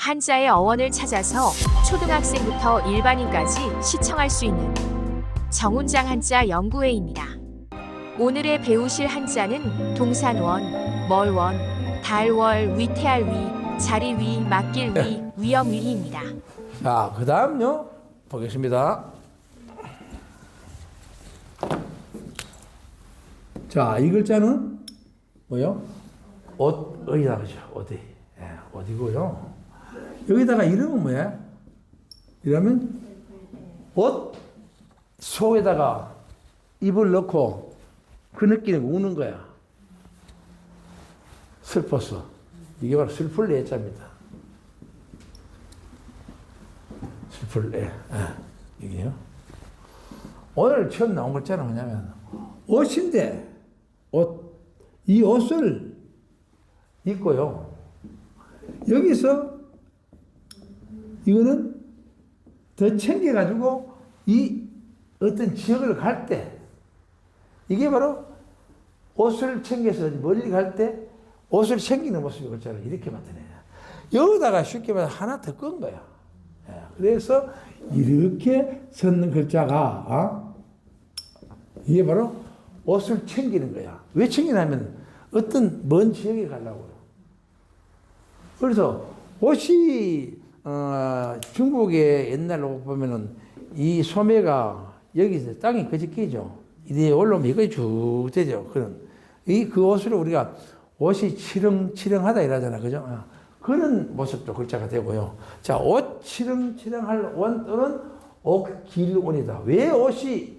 한자의 어원을 찾아서 초등학생부터 일반인까지 시청할 수 있는 정운장 한자 연구회입니다. 오늘의 배우실 한자는 동산원, 멀원, 달월, 위태할위, 자리위, 맡길위, 위험 위입니다. 자, 그 다음요. 보겠습니다. 자, 이 글자는 뭐요? 옷, 어디다 그죠? 어디? 예, 어디고요? 여기다가 이름은 뭐야? 이러면 옷 속에다가 입을 넣고 그 느낌을 우는 거야. 슬퍼서. 이게 바로 슬플 내자입니다. 슬플 애. 아, 이게요. 오늘 처음 나온 글자는 뭐냐면 옷인데 옷. 이 옷을 입고요. 여기서 이거는 더 챙겨가지고 이 어떤 지역을 갈 때 이게 바로 옷을 챙겨서 멀리 갈 때 옷을 챙기는 모습이 글자를 이렇게 만드네요. 여기다가 쉽게 말해 하나 더 끈 거야. 예, 그래서 이렇게 섰는 글자가 어? 이게 바로 옷을 챙기는 거야. 왜 챙기냐면 어떤 먼 지역에 가려고요. 그래서 옷이 어, 중국의 옛날로 보면은 이 소매가 여기서 땅이 거짓기죠. 이래 올라오면 이거 쭉 되죠. 그런 이 그 옷으로 우리가 옷이 치렁치렁하다 이러잖아, 그죠? 어, 그런 모습도 글자가 되고요. 자, 옷 치렁치렁할 원 또는 옷길원이다. 왜 옷이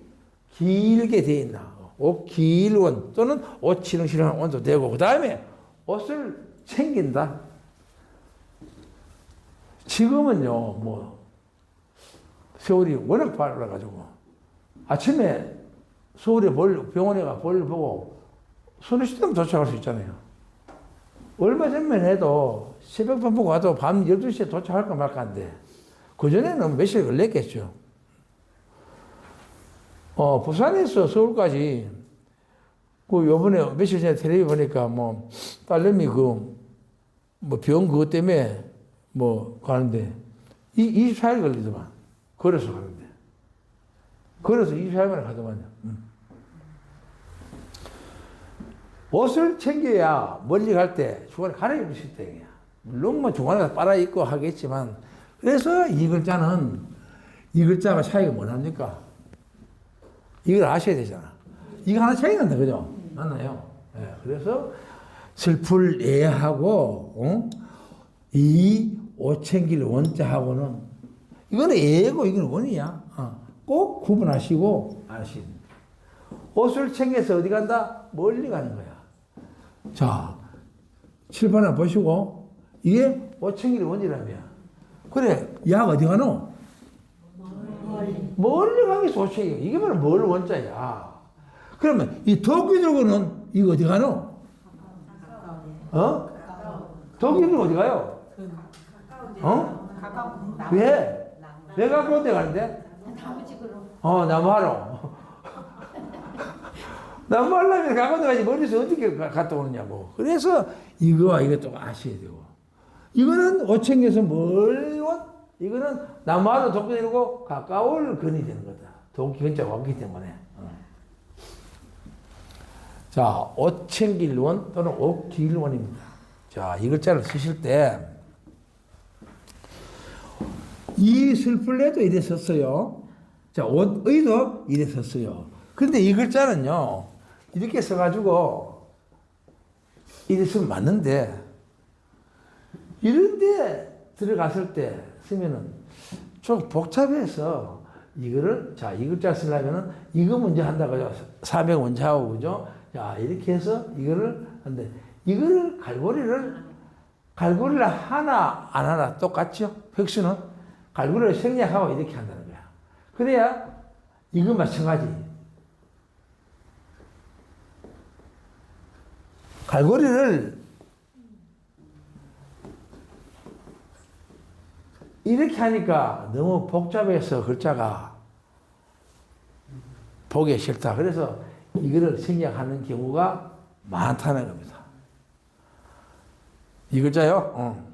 길게 돼 있나? 옷 길원 또는 옷 치렁치렁한 원도 되고 그 다음에 옷을 챙긴다. 지금은요, 뭐, 세월이 워낙 빨라가지고, 아침에 서울에 볼, 병원에 가 볼일 보고, 손에 씻으면 도착할 수 있잖아요. 얼마 전만 해도 새벽반 보고 와도 밤 12시에 도착할까 말까 한데, 그전에는 몇 시간 걸렸겠죠. 어, 부산에서 서울까지, 그 요번에 며칠 전에 텔레비 보니까 뭐, 딸내미 그, 뭐 병 그것 때문에 뭐 가는데 이 24일 걸리더만 걸어서 가는데 걸어서 24일 만에 가더만요. 음. 옷을 챙겨야 멀리 갈 때 중간에 갈아입을 수 있다 이야 물론 뭐 중간에 빨아 입고 하겠지만 그래서 이 글자는 이 글자가 차이가 뭐랍니까? 이걸 아셔야 되잖아. 이거 하나 차이 난다 그죠? 맞나요? 네, 그래서 슬플 애하고 어? 이 오챙길 원자하고는 이거는 애고 이거는 원이야. 어. 꼭 구분하시고 아시는. 옷을 챙겨서 어디 간다? 멀리 가는 거야. 자, 칠판을 보시고 이게 오챙길 원이라며. 그래, 약 어디 가노? 멀리 가기 오챙길. 이게 바로 멀 원자야. 그러면 이 독일하고는 이거 어디 가노? 어? 독일은 어디 가요? 어? 왜? 왜 가까운 데 가는데? 어, 나무하러. 나무하려면 가까운 데 가지 머리에서 어떻게 가- 갔다 오느냐고. 그래서 이거와 이것도 아셔야 되고. 이거는 멀리 온, 이거는 나무하러 독일이고 가까울 근이 되는 거다. 독이 근자가 왔기 때문에. 어. 자, 오챙길원 또는 옥길원입니다. 자, 이 글자를 쓰실 때, 이 슬플레도 이래 썼어요. 자, 옷의도 이래 썼어요. 근데 이 글자는요, 이렇게 써가지고, 이래 쓰면 맞는데, 이런데 들어갔을 때 쓰면은 좀 복잡해서, 이거를, 자, 이 글자 쓰려면은 이거 먼저 한다고요. 400 먼저 하고, 그죠? 자, 이렇게 해서 이거를 한데, 이거를 갈고리를, 갈고리를 하나, 안 하나 똑같죠? 획수는? 갈고리를 생략하고 이렇게 한다는 거야. 그래야 이거 마찬가지. 갈고리를 이렇게 하니까 너무 복잡해서 글자가 보기 싫다. 그래서 이거를 생략하는 경우가 많다는 겁니다. 이 글자요? 어.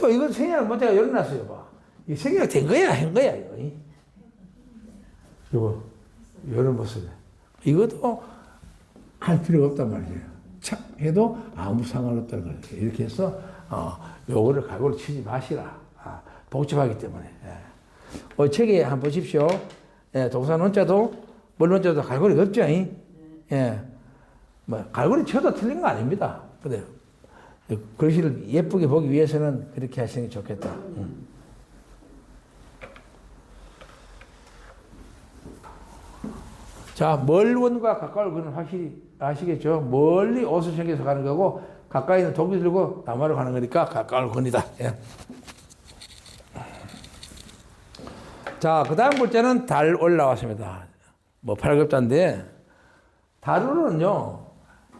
또 이거 생략 못해가 열어놨어요, 봐. 이 생략 된 거야, 한 거야, 이거. 이. 이거, 모습. 이것도 할 필요가 없단 말이에요. 착 해도 아무 상관없다는 거예요. 이렇게 해서, 어, 요거를 각오를 치지 마시라. 아, 복잡하기 때문에. 예. 어, 책에 한번 보십시오. 예, 동산 원자도, 뭘 원자도 갈고리가 없죠, 이? 예. 뭐, 갈고리 쳐도 틀린 거 아닙니다. 근데, 글씨를 예쁘게 보기 위해서는 그렇게 하시는 게 좋겠다. 음. 자, 멀원과 가까울 그는 확실히 아시겠죠? 멀리 옷을 챙겨서 가는 거고, 가까이 있는 도구 들고 나무로 가는 거니까 가까울 건이다. 예. 자, 그 다음 글자는 달 올라왔습니다. 뭐 팔급자인데, 달으로는요,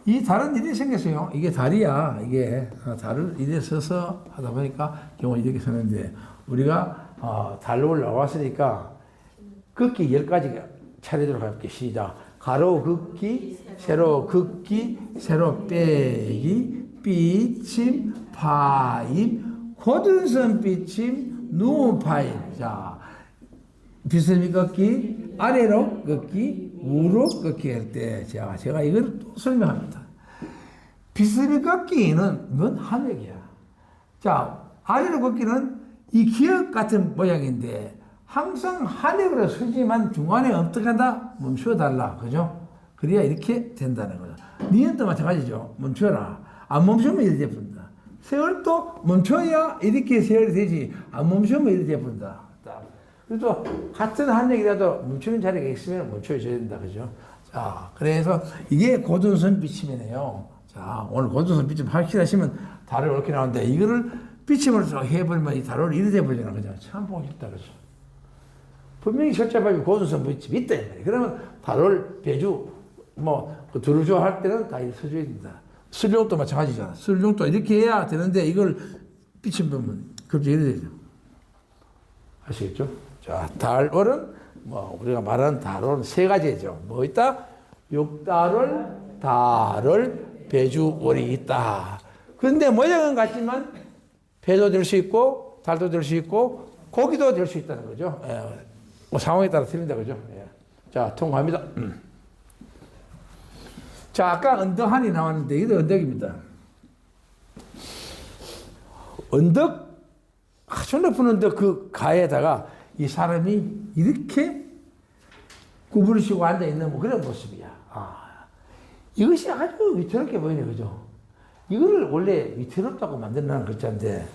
이 달은 이렇게 생겼어요. 이게 달이야. 이게 어, 달을 이래 서서 하다 보니까 경우 이렇게 서는데, 우리가 어, 달로 올라왔으니까 긋기 열 가지가 차례대로 할게 시작. 가로 긋기, 세로 긋기, 세로 빼기, 삐침, 파임, 고든선 삐침, 누운 파임. 자, 비스미 걷기, 아래로 걷기, 우로 걷기 할 때, 제가, 제가 이걸 또 설명합니다. 비스미 걷기는 뭔 한획이야. 자, 아래로 걷기는 이 기억 같은 모양인데, 항상 한획으로 서지만 중간에 어떻게 한다? 멈춰달라. 그죠? 그래야 이렇게 된다는 거죠. 니은도 마찬가지죠. 멈춰라. 안 멈추면 이렇게 됩니다. 세월도 멈춰야 이렇게 세월이 되지. 안 멈추면 이렇게 됩니다. 그래도 같은 한 얘기라도 멈추는 자리가 있으면 멈춰줘야 된다. 그죠? 자, 그래서 이게 고등선 비침이네요. 자, 오늘 고등선 비침 확실하시면 달을 이렇게 나오는데 이거를 비침을 해버리면 이 달을 이래 돼버리잖아. 그죠? 참 보기 싫다. 그죠? 분명히 철자박이 고등선 비침이 있다. 그러면 달을 배주, 뭐, 그 두루조 할 때는 다 이렇게 서줘야 된다. 술용도 마찬가지잖아. 술용도 이렇게 해야 되는데 이걸 비침 보면 갑자기 이래 되죠. 아시겠죠? 자, 달월은 뭐 우리가 말하는 달월은 세 가지죠. 뭐 있다? 육달월, 달월, 배주월이 있다. 근데 모양은 같지만 배도 될 수 있고 달도 될 수 있고 고기도 될 수 있다는 거죠. 예. 뭐 상황에 따라 틀린다 그죠? 예. 자, 통과합니다. 음. 자, 아까 언덕한이 나왔는데 이도 언덕입니다. 언덕 아주 높은 언덕 그 가에다가 이 사람이 이렇게 구부리시고 앉아 있는 뭐 그런 모습이야. 아, 이것이 아주 위태롭게 보이네, 그죠? 이거를 원래 위태롭다고 만든다는 글자인데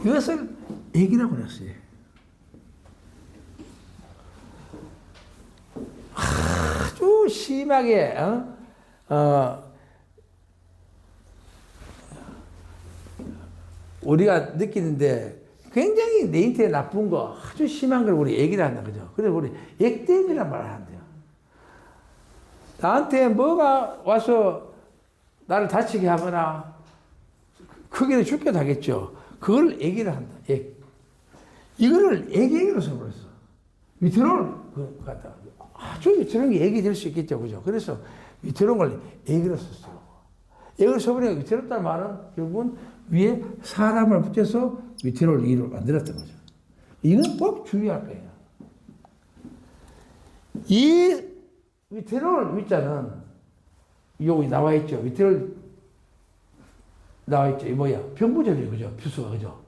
이것을 애기라고 그랬어요. 아주 심하게 어? 어, 우리가 느끼는데 굉장히 내 인태에 나쁜 거 아주 심한 걸 우리 얘기를 한다 그죠? 그래서 우리 액땜이란 말을 한대요. 나한테 뭐가 와서 나를 다치게 하거나 크게 죽게 하겠죠. 그걸 얘기를 한다. 액. 이거를 얘기로 써버렸어. 위태로울 그 같다. 아주 위태로운 게 얘기 될 수 있겠죠. 그죠? 그래서 위태로운 걸 얘기로 썼어요. 얘기를 써버리니까 위태롭다는 말은 결국은 위에 사람을 붙여서 위태로울 일을 만들었던 거죠. 이건 꼭 주의할 거예요. 이 위태로울 위자는 여기 나와 있죠. 위태로울 나와 있죠. 이 뭐야? 병부절이에요. 그죠? 부수가 그죠?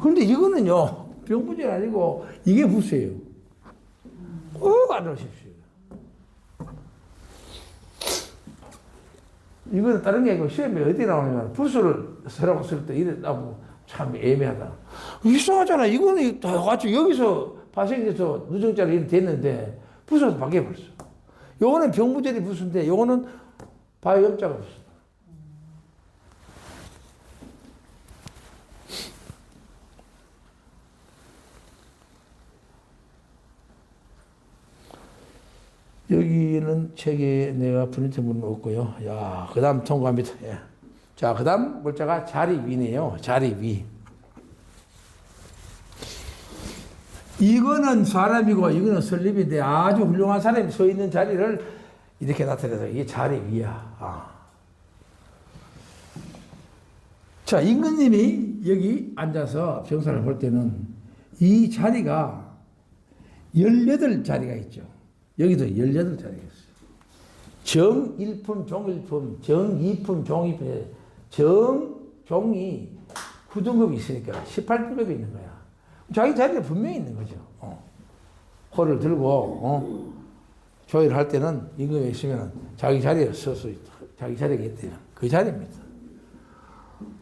그런데 이거는요. 병부절 아니고 이게 부수예요. 꼭 알아주십시오. 이거는 다른 게 아니고 시험에 어디 나오냐면 부수를 서라고 쓸 때 이래 나고 참 애매하다. 이상하잖아. 이거는 다 같이 여기서 발생돼서 누정자리 이렇게 됐는데 부수가 바뀌어버렸어. 요거는 병부절이 부수인데 요거는 바이업자가 부수. 여기는 책에 내가 프린트 문은 없고요. 야, 그 다음 통과합니다. 예. 자, 그 다음 글자가 자리 위네요. 자리 위. 이거는 사람이고 이거는 설립인데 아주 훌륭한 사람이 서 있는 자리를 이렇게 나타내서 이게 자리 위야. 아. 자, 임금님이 여기 앉아서 병사를 볼 때는 이 자리가 18자리가 있죠. 여기도 18자리가 있어요. 정일품, 종일품, 정이품, 종이품, 정종이 9등급이 있으니까 18등급이 있는 거야. 자기 자리에 분명히 있는 거죠. 어. 호를 들고, 어. 조율을 할 때는 임금이 있으면 자기 자리에 서서 자기 자리가 있대요. 그 자리입니다.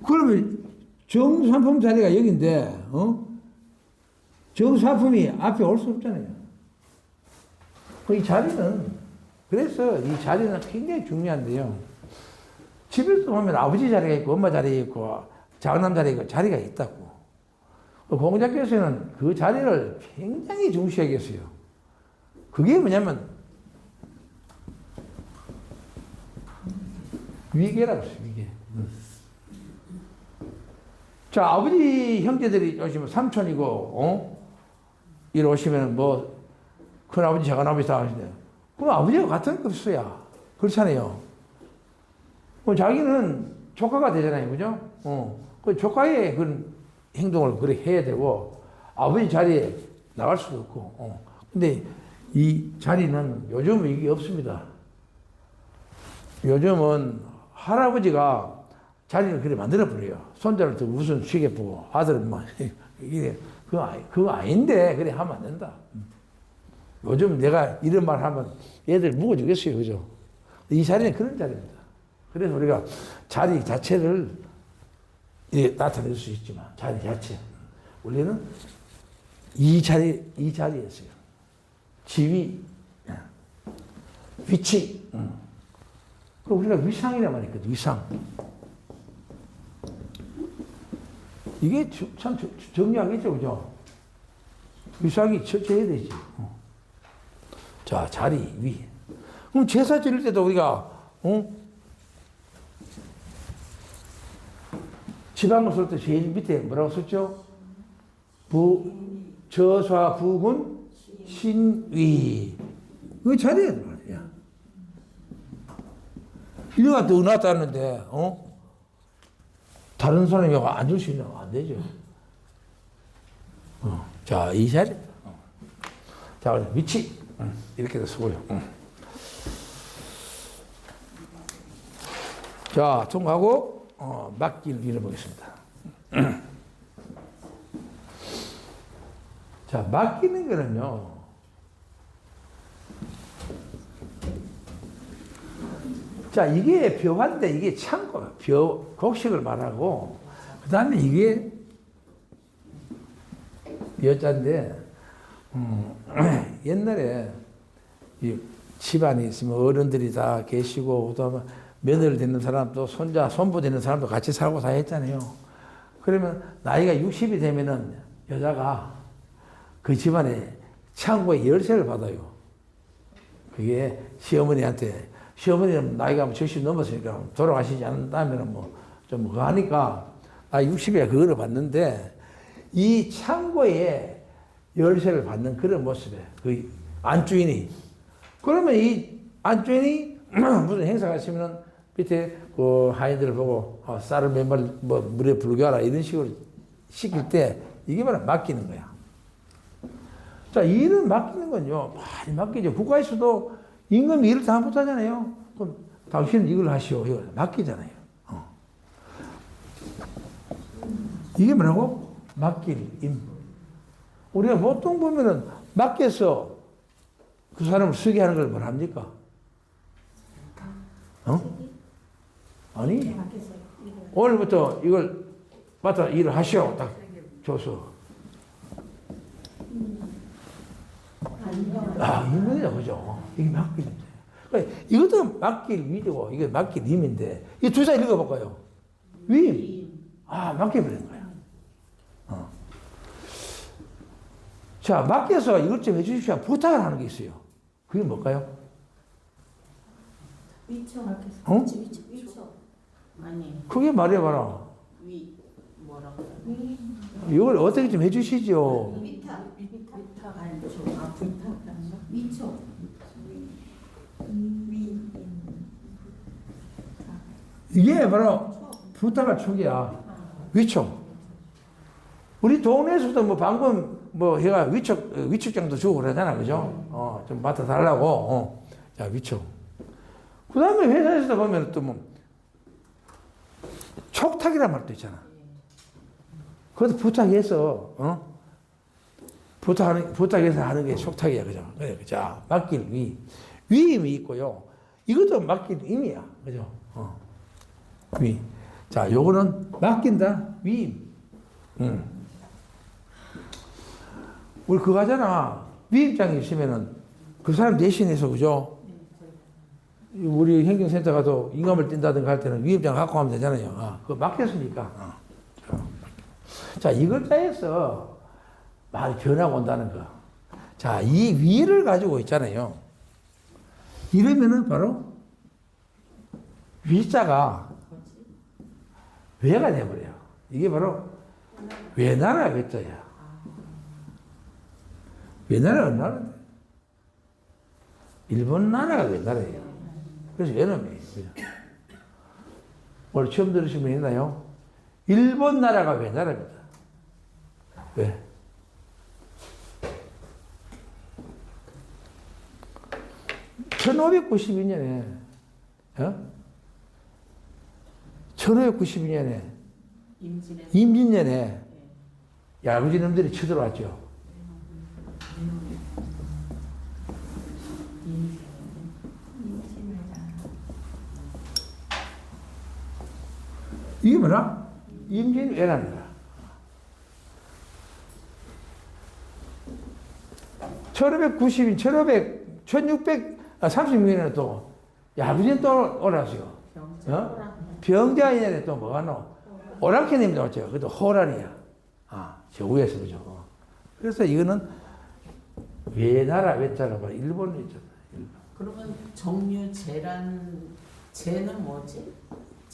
그러면 정산품 자리가 여기인데, 어? 정산품이 앞에 올 수 없잖아요. 그 이 자리는, 그래서 이 자리는 굉장히 중요한데요. 집에도 보면 아버지 자리가 있고, 엄마 자리가 있고, 장남 자리가 있고, 자리가 있다고. 그 공자께서는 그 자리를 굉장히 중시하게 했어요. 그게 뭐냐면, 위계라고 했어요, 위계. 자, 아버지 형제들이 오시면 삼촌이고, 어? 이리 오시면 뭐, 큰아버지, 작은아버지 다 하시네요. 그럼 아버지가 같은 급수야. 그렇잖아요. 그럼 자기는 조카가 되잖아요. 그죠? 어. 그 조카의 그런 행동을 그렇게 해야 되고, 아버지 자리에 나갈 수도 없고, 어. 근데 이 자리는 요즘은 이게 없습니다. 요즘은 할아버지가 자리를 그래 만들어 버려요. 손자를 또 무슨 쉬게 보고 아들은 뭐 이게 그거 그거 아닌데 그래 하면 안 된다. 요즘 내가 이런 말 하면 애들 묵어 주겠어요, 그죠? 이 자리는 그런 자리입니다. 그래서 우리가 자리 자체를 이렇게 나타낼 수 있지만 자리 자체 원래는 이 자리 이 자리였어요. 지위, 위치. 그 우리가 위상이라 말했거든, 위상. 이게 주- 참 주- 정리하겠죠, 그죠? 위상이 처해야 되지. 어. 자, 자리, 위. 그럼 제사 지낼 때도 우리가, 어? 지방을 쓸 때 제일 밑에 뭐라고 썼죠? 부, 저사 부군 신위. 그 자리에 말이야. 이래가 더 낫다는데, 어? 다른 사람이 와 앉을 수 있는 안 되죠. 어. 자, 이 자리. 어. 자, 위치. 응. 이렇게 쓰고요. 응. 자, 통하고, 어, 맡기를 잃어보겠습니다. 자, 맡기는 거는요, 자, 이게 벼화인데 이게 창고, 벼, 곡식을 말하고, 그 다음에 이게 여자인데, 음, 옛날에 이 집안이 있으면 어른들이 다 계시고, 또 며느리 되는 사람도 손자, 손부 되는 사람도 같이 살고 다 했잖아요. 그러면 나이가 60이 되면은 여자가 그 집안에 창고에 열쇠를 받아요. 그게 시어머니한테 시어머니는 나이가 뭐70 넘었으니까 돌아가시지 않는다면 뭐좀 그거 하니까 나 60에 그거를 봤는데 이 창고에 열쇠를 받는 그런 모습에 그 안주인이 그러면 이 안주인이 무슨 행사가 있으면은 밑에 그 하인들을 보고 어, 쌀을 몇 마리 뭐 물에 불겨라 이런 식으로 시킬 때 이게 바로 맡기는 거야. 자, 일을 맡기는 건요, 많이 맡기죠. 국가에서도 임금이 일을 다 못하잖아요. 그럼 당신은 이걸 하시오. 이걸 맡기잖아요. 어. 이게 뭐라고? 맡길 임. 우리가 보통 보면은 맡겨서 그 사람을 쓰게 하는 걸 뭐랍니까? 어? 아니, 오늘부터 이걸 맡아 일을 하시오. 딱 줘서. 아, 인물이다, 그죠? 이게 맡기는데. 그러니까 이것도 맡길 위고, 이게 맡길 임인데, 이 두자 읽어볼까요? 위. 아, 맡겨버린 거야. 어. 자, 맡겨서 이것 좀 해주십시오. 부탁을 하는 게 있어요. 그게 뭘까요? 위쳐 어? 위쳐 위쳐 아니 그게 말해봐라. 위 뭐라고 이걸 어떻게 좀 해주시죠. 위타 위타 아니 저아 위타인가 위쳐 위 이게 바로 부탁을 촉이야. 위촉. 우리 동네에서도 뭐 방금 뭐 해가 위촉, 어, 위촉장도 주고 그러잖아. 그죠? 어, 좀 맡아달라고. 어. 자, 위촉. 그 다음에 회사에서 보면 또 뭐, 촉탁이란 말도 있잖아. 그것도 부탁해서, 어? 부탁하는, 부탁해서 하는 게 촉탁이야. 그죠? 자, 맡길 위. 위임이 있고요. 이것도 맡길 임이야. 그죠? 어. 위. 자, 요거는 맡긴다. 위임. 음. 우리 그거 하잖아. 위임장이 있으면은 그 사람 대신해서, 그죠? 우리 행정센터 가서 인감을 뛴다든가 할 때는 위임장 갖고 가면 되잖아요. 아, 그거 맡겼으니까. 어. 자, 이걸 짜해서 말이 변화가 온다는 거. 자, 이 위를 가지고 있잖아요. 이러면은 바로 위자가 외가 돼버려요. 이게 바로 외나라 외자야. 외나라 나라 일본 나라가 외나라예요. 그래서 외놈이에요. 그죠? 오늘 처음 들으신 분 있나요? 일본 나라가 외나라입니다. 왜? (1592년에) 어? 1592년에 임진의 임진년에 야구지 놈들이 쳐들어왔죠. 이게 뭐라? 임진왜란이다. (1590년) (1500) (1636년에) 또 야구진 또 오라시요. 어? 병자인에 또 뭐가 노? 오랑캐님도 왔죠. 그것도 호란이야. 아, 저 위에서 그죠. 어. 그래서 이거는 외나라 외자가 봐. 일본 외자. 그러면 정유재란 재는 뭐지?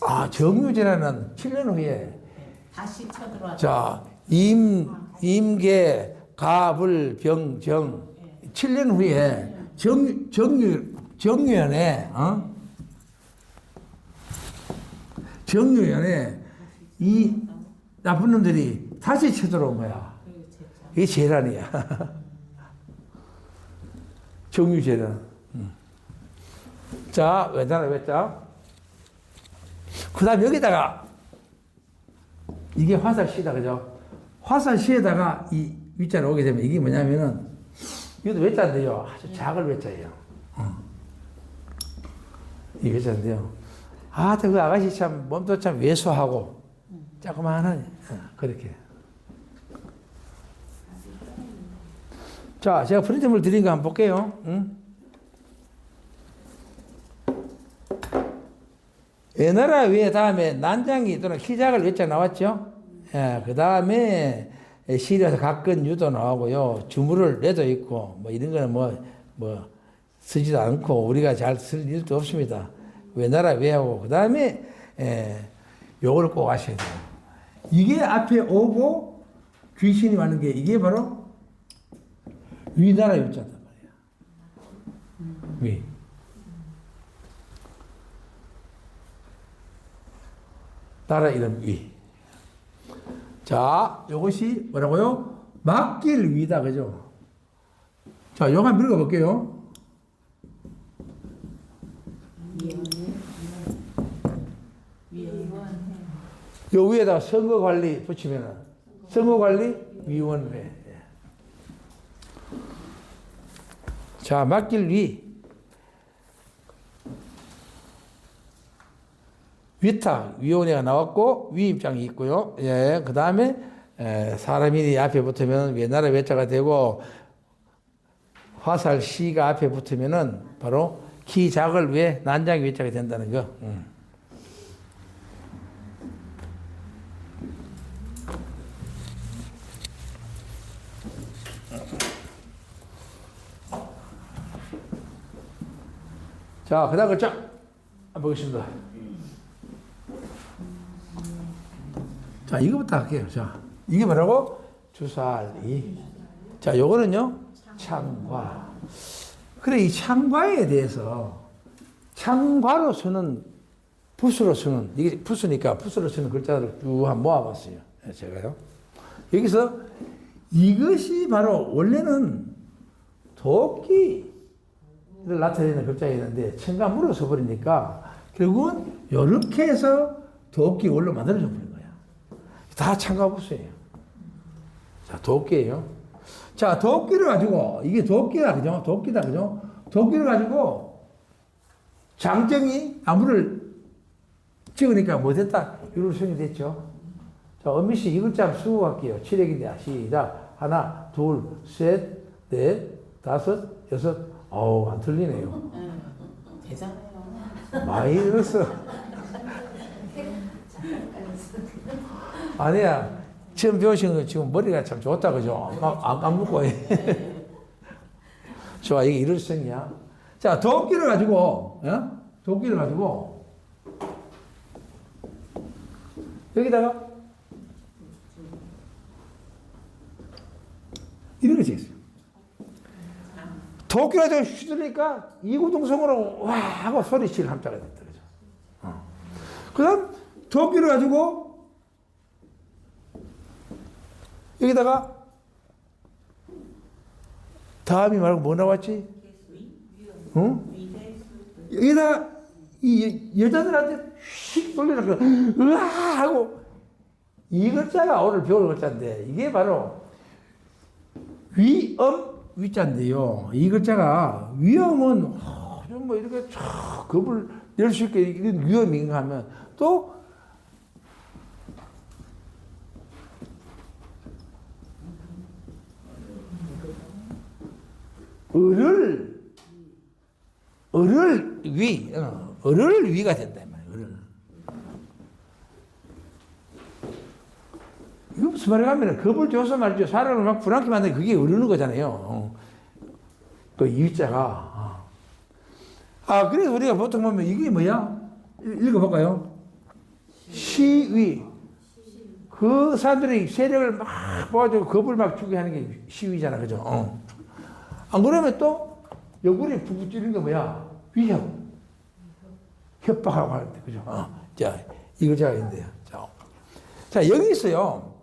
아, 정유제라는 7년 후에 네. 다시 쳐들어왔다. 자, 임, 임계, 가불, 병, 정. 7년 후에 정, 정유, 정유연에, 어? 정유연에 이 나쁜 놈들이 다시 쳐들어온 거야. 이게 재란이야. 정유재란. 음. 자, 왜잖아, 왜자? 그 다음 여기다가, 이게 화살시다, 그죠? 화살시에다가 이 위자를 오게 되면 이게 뭐냐면은, 이것도 외자인데요. 아주 작은 외자예요. 어. 이 외자인데요. 아, 그 아가씨 참, 몸도 참 왜소하고, 자그마한, 어, 그렇게. 자, 제가 프린트물 드린 거 한번 볼게요. 응? 외나라 외 다음에 난장기 또는 희작을 외자 나왔죠? 예, 그 다음에 시리아서 각근 유도 나오고요. 주물을 내도 있고, 뭐 이런 거는 뭐, 뭐, 쓰지도 않고 우리가 잘 쓸 일도 없습니다. 외나라 외하고, 그 다음에, 예, 요걸 꼭 아셔야 돼요. 이게 앞에 오고 귀신이 왔는 게 이게 바로 위나라 유자단 말이야. 위. 나라 이름 위. 자, 이것이 뭐라고요? 맡길 위다, 그죠? 자, 요거 한번 읽어볼게요. 요 위에다가 선거관리 붙이면은, 선거관리 위원회. 예. 자, 맡길 위. 위탁 위원회가 나왔고 위임장이 있고요. 예, 그 다음에 사람이 앞에 붙으면 외나라 외자가 되고 화살 시가 앞에 붙으면은 바로 키 작을 위해 난장 외자가 된다는 거. 음. 자, 그 다음 글자 보겠습니다. 자, 이거부터 할게요. 자, 이게 뭐라고? 주살이. 자, 요거는요, 창과. 그래, 이 창과에 대해서, 창과로서는 붓으로 쓰는, 이게 붓으니까 붓으로 쓰는 글자를 쭉 한번 모아봤어요. 예, 제가요. 여기서 이것이 바로 원래는 도끼를 나타내는 글자였는데 첨가물로 써버리니까 결국은 이렇게 해서 도끼 원로 만들어져 거야. 다 첨가부수예요. 자, 도끼예요. 자, 도끼를 가지고 이게 도끼다 그죠? 도끼다 그죠? 도끼를 가지고 장정이 나무를 찍으니까 못했다. 이런 수이 됐죠. 자, 엄미 씨이 글자 한번 쓰고 갈게요. 칠획인데 시작. 하나, 둘, 셋, 넷, 다섯, 여섯. 어우, 안 틀리네요. 응. 대단해요. 많이 늘었어. 아니야. 처음 배우신 거 지금 머리가 참 좋다, 그죠? 막안 까먹고. 좋아, 이게 일일성이야. 자, 도끼를 가지고, 어? 도끼를 가지고, 여기다가, 이렇게 찍었어요. 도끼를 가지고 휘두르니까 이구동성으로 와 하고 소리칠 함자가 됐다, 그죠? 어. 그 다음, 도끼를 가지고, 여기다가 다음이 말고 뭐 나왔지? 응? 여기다가 이 여- 여자들한테 휙 돌려놓고 으아 하고 이 글자가 오늘 배울 글자인데 이게 바로 위엄 위자인데요. 이 글자가 위엄은 아주 뭐 이렇게 촥 겁을 낼 수 있게 이런 위엄인가 하면 또 을을 을을 위 어, 을을 위가 된다 이 말이야 을을 이거 무슨 말이야 하면 겁을 줘서 말이죠 사람을 막 불안케 만드는 그게 어르는 거잖아요 어. 그 위자가 어. 아 그래서 우리가 보통 보면 이게 뭐야 읽- 읽어볼까요 시위 그 사람들이 세력을 막 모아주고 겁을 막 주게 하는 게 시위잖아 그죠 어. 안 그러면 또 옆구리에 부부 찌르는 게 뭐야? 위협. 협박하고 하는데, 그죠? 어. 자, 이 글자가 있는데요. 자, 자, 여기 있어요.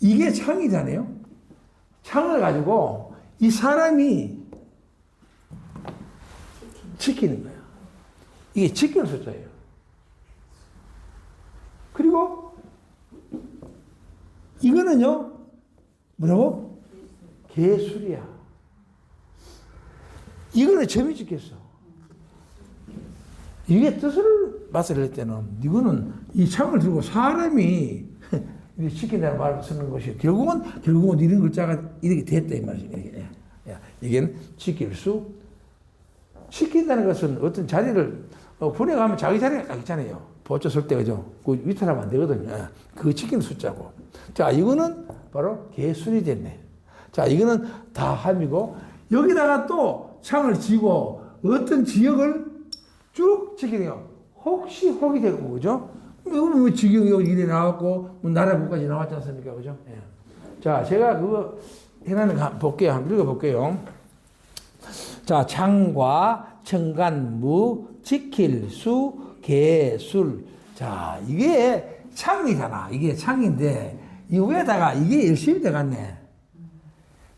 이게 창이잖아요. 창을 가지고 이 사람이 지키는 거야. 이게 지키는 숫자예요. 그리고 이거는요, 뭐라고? 개술이야. 이거는 점이 찍혔어. 이게 뜻을 봤을 때는 이거는 이 창을 들고 사람이 지킨다는 말을 쓰는 것이 결국은 결국은 이런 글자가 이렇게 됐다 이 말이지. 이게. 야, 이게 지킬 수 지킨다는 것은 어떤 자리를 어, 군에 가면 자기 자리가 딱 있잖아요. 보초 쓸때 그죠? 그 위탈하면 안 되거든요. 예. 그 지키는 숫자고. 자, 이거는 바로 개술이 됐네. 자, 이거는 다 함이고 여기다가 또 창을 지고 어떤 지역을 쭉 지키네요. 혹시 혹이 되고 그죠? 이거 뭐 지경 여기 이래 나왔고 뭐 나라 국까지 나왔지 않습니까, 그죠? 예. 자, 제가 그거 한번 볼게요. 한번 읽어볼게요. 자, 창과 청간, 무, 지킬, 수, 개술. 자, 이게 창이잖아. 이게 창인데, 이 위에다가 이게 열심히 들어갔네.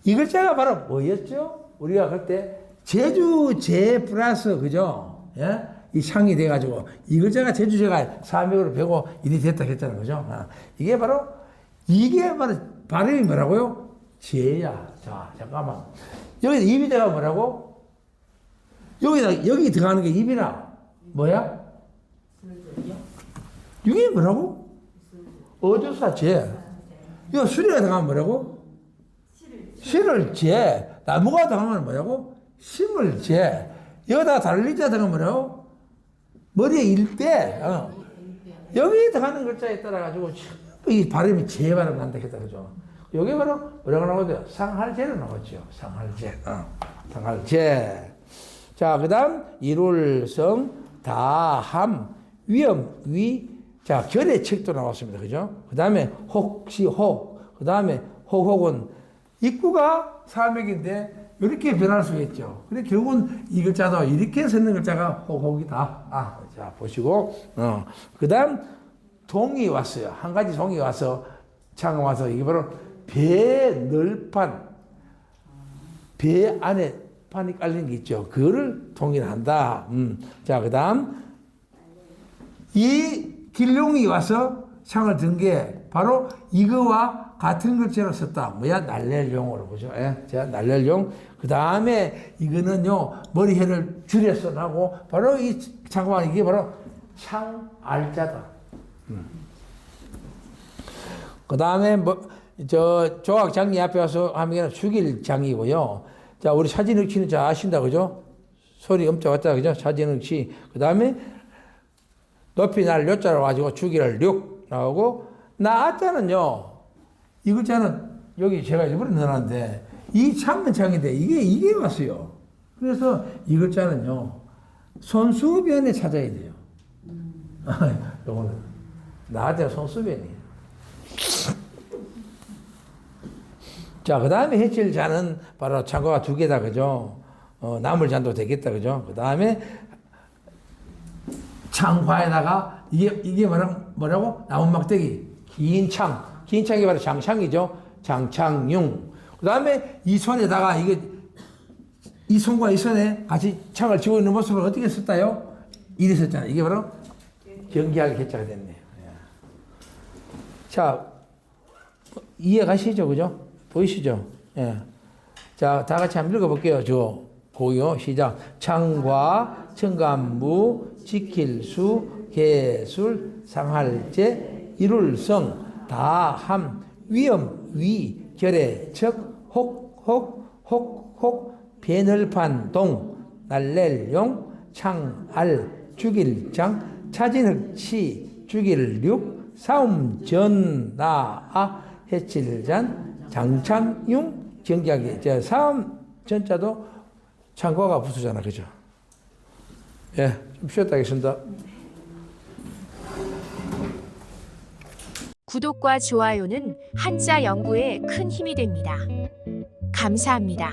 이 글자가 바로 뭐였죠? 우리가 그때 제주 제 플러스, 그죠? 예? 이 창이 돼가지고, 이 글자가 제주 제가 사명으로 배고 일이 됐다 했잖아요. 그죠? 아, 이게 바로, 이게 바로 발음이 뭐라고요? 제야. 자, 잠깐만. 여기서 입이 들어가 뭐라고? 여기다, 여기 들어가는 게 입이나, 뭐야? 이게 뭐라고? 어조사 제. 이거 수리가 들어가면 뭐라고? 실을 제. 나무가 들어가면 뭐라고? 심을 제. 여기다가 달리자 들어가면 뭐라고? 머리에 일대. 어. 여기 들어가는 글자에 따라가지고 이 발음이 제 발음 난다 했다 그죠? 여기 바로 뭐라고 나오죠? 상할제로 나왔죠. 상할제. 어. 상할제. 자, 그 다음, 이룰성, 다함, 위험, 위. 자, 결의 책도 나왔습니다. 그죠? 그 다음에 혹시 혹. 그 다음에 혹혹은 입구가 사맥인데 이렇게 변할 수 있죠. 근데 결국은 이 글자도 이렇게 쓰는 글자가 혹혹이다. 아, 자 보시고, 어, 그다음 동이 왔어요. 한 가지 동이 와서 창 와서 이게 바로 배 널판, 배 안에 판이 깔린 게 있죠. 그거를 동일한다. 음. 자, 그 다음 이 길룡이 와서 창을 든 게 바로 이거와 같은 글자로 썼다. 뭐야? 날렐용으로 보죠. 예? 자, 날렐용. 그 다음에 이거는요, 머리해를 줄여서 하고, 바로 이, 잠깐만, 이게 바로 창 알자다. 그 다음에 뭐, 저, 조각장리 앞에 와서 하면 죽일 장이고요. 자, 우리 사진을 치는 자 아신다, 그죠? 소리 엄청 왔다, 그죠? 사진을 치. 그 다음에 높이 날 요자로 가지고 주기를 6 나오고 나아자는요 이 글자는 여기 제가 일부러 넣어놨는데 이 창은 창인데 이게 이게 왔어요. 그래서 이 글자는요 손수변에 찾아야 돼요. 요거는 나아자 손수변이에요. 자, 그 다음에 해칠 자는 바로 창고가 두 개다, 그죠? 어, 나물 잔도 되겠다, 그죠? 그 다음에 창화에다가 이게 이게 뭐라, 뭐라고 나무 막대기 긴 창, 긴 창이 바로 장창이죠. 장창용. 그 다음에 이 손에다가 이게 이 손과 이 손에 같이 창을 쥐고 있는 모습을 어떻게 썼다요? 이리 썼잖아요. 이게 바로 경기하게 개자가 됐네요. 예. 자 이해 가시죠, 그죠? 보이시죠? 예. 자, 다 같이 한번 읽어볼게요. 저 고요 시작. 창과 청간무 지킬수 개술 상할제 이룰성 다함 위엄 위 결의척 혹혹 혹 혹 배늘판 동 날렐 용 창 알 죽일 장 차진흑 치 죽일육 사움전 나 아 해칠 잔 장창용 경기하기 저 사움 전자도 창고가 부수잖아 그죠? 예, 좀 쉬었다 하겠습니다. 구독과 좋아요는 한자 연구에 큰 힘이 됩니다. 감사합니다.